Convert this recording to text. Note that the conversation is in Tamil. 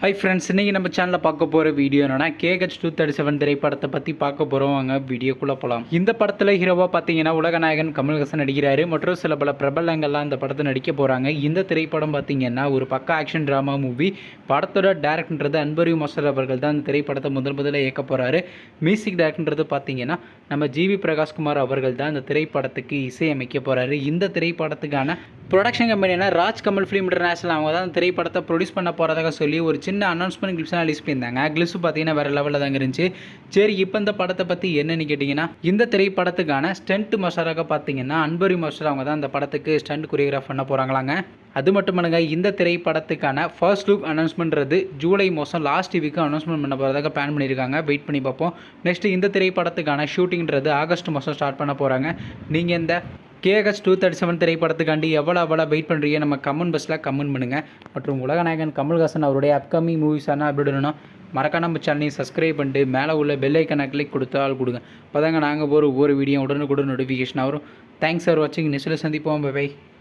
ஹை ஃப்ரெண்ட்ஸ் இன்றைக்கி நம்ம சேனலில் பார்க்க போகிற வீடியோ என்னன்னா கேஹெச் டூ தேர்ட்டி செவன் திரைப்படத்தை பற்றி பார்க்க போகிறோம் அங்கே வீடியோக்குள்ளே போகலாம் இந்த படத்தில் ஹீரோவாக பார்த்தீங்கன்னா உலகநாயகன் கமல்ஹாசன் நடிக்கிறாரு. மற்றும் சில பல பிரபலங்கள்லாம் இந்த படத்தை நடிக்க போகிறாங்க இந்த திரைப்படம் பார்த்தீங்கன்னா ஒரு பக்க ஆக்ஷன் ட்ராமா மூவி படத்தோட டேரக்டர்ன்றது அன்பரி மாஸ்டர் அவர்கள் தான் இந்த திரைப்படத்தை முதல் முதல்ல இயக்க போகிறாரு மியூசிக் டேரக்டர்ன்றது பார்த்தீங்கன்னா நம்ம ஜிவி பிரகாஷ்குமார் அவர்கள் தான் இந்த திரைப்படத்துக்கு இசையமைக்க போகிறாரு இந்த திரைப்படத்துக்கான ப்ரொடக்ஷன் கம்பெனினா ராஜ் கமல் ஃபிலிம் இன்டர்நேஷனல் அவங்க தான் திரைப்படத்தை ப்ரொடியூஸ் பண்ண போகிறதாக சொல்லி ஒரு சின்ன அனௌன்ஸ்மெண்ட் கிளிப்ஸ்லாம் ரிலீஸ் பண்ணியிருந்தாங்க. கிளிப்ஸ் பார்த்தீங்கன்னா வேறு லெவலில் தாங்க இருந்துச்சு. சரி இப்போ இந்த படத்தை பற்றி என்னென்னு கேட்டிங்கன்னா இந்த திரைப்படத்துக்கான ஸ்டண்ட் மாஸ்டராக பார்த்தீங்கன்னா அன்பரி மாஸ்டர் அவங்க தான் இந்த படத்துக்கு ஸ்டண்ட் கொரியோகிராஃப் பண்ண போகிறாங்களாங்க அது மட்டும் இல்லைங்க இந்த திரைப்படத்துக்கான ஃபர்ஸ்ட் லுக் அனௌன்ஸ்மெண்ட்றது ஜூலை மாதம் லாஸ்ட் வீக்கு அனௌன்ஸ்மெண்ட் பண்ண போகிறதாக பிளான் பண்ணியிருக்காங்க. வெயிட் பண்ணி பார்ப்போம். நெக்ஸ்ட் இந்த திரைப்படத்துக்கான ஷூட்டிங்கிறது ஆகஸ்ட் மாதம் ஸ்டார்ட் பண்ண போகிறாங்க நீங்கள் இந்த K H two thirty seven திரைப்படத்துக்காண்டி எவ்வளோ எவ்வளோ வெயிட் பண்ணுறீங்க நம்ம கமெண்ட் பஸ்ஸில் கமெண்ட் பண்ணுங்கள் மற்றும் உலகநாயகன் கமல்ஹாசன் அவருடைய அப்கமிங் மூவிஸான அப்படி மறக்காம நம்ம சேனலையும் சப்ஸ்கிரைப் பண்ணிட்டு மேலே உள்ள பெல் ஐக்கனை கிளிக் கொடுத்தால் கொடுங்க. அப்போ தாங்க நாங்கள் ஒரு ஒவ்வொரு வீடியோ உடனுக்குடன் நோட்டிஃபிகேஷன் வரும். தேங்க்ஸ் ஃபார் வாட்சிங் நெக்ஸ்ட்டில் சந்திப்போம். பை